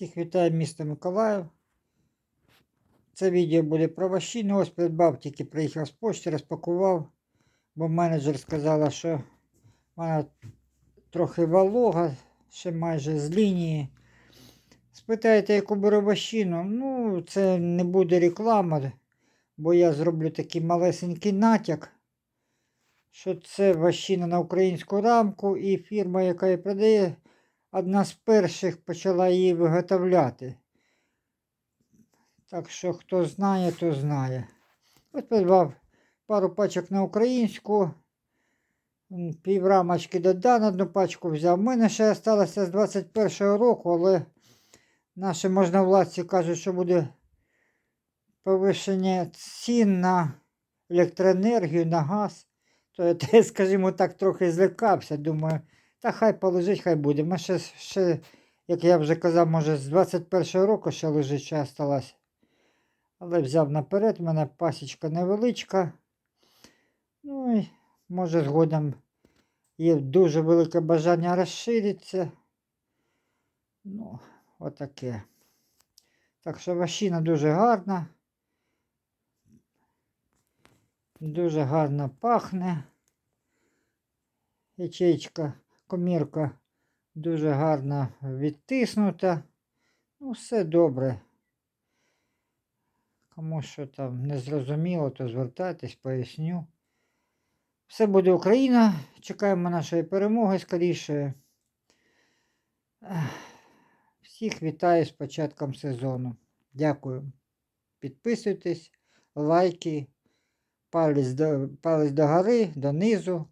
Всіх вітаю місто Миколаїв. Це відео буде про вощину. Ось придбав, тільки приїхав з почти, розпакував, бо менеджер сказала, що вона трохи волога, ще майже з лінії. Спитаєте, яку беру вощину? Ну, це не буде реклама, бо я зроблю такий малесенький натяк, що це вощина на українську рамку і фірма, яка її продає, одна з перших почала її виготовляти. Так що хто знає, то знає. Ось придбав пару пачок на українську. Пів рамочки додав, одну пачку взяв. У мене ще залишилося з 21-го року, але наші можновладці кажуть, що буде повищення цін на електроенергію, на газ. То я, скажімо так, трохи злякався. Думаю, та хай полежить, хай буде. Ми ще, ще, як я вже казав, може, з 21-го року ще лежить, ще осталось. Але взяв наперед, в мене пасічка невеличка. Ну і може згодом є дуже велике бажання розширитися. Ну, отаке. Так що ващина дуже гарна. Дуже гарно пахне. Ячейка, комірка дуже гарно відтиснута. Ну, все добре. Кому що там не зрозуміло, то звертайтесь, поясню. Все буде Україна. Чекаємо нашої перемоги скоріше. Всіх вітаю з початком сезону. Дякую. Підписуйтесь, лайки, палець до, палець до гори, донизу.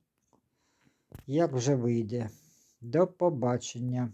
Як вже вийде. До побачення.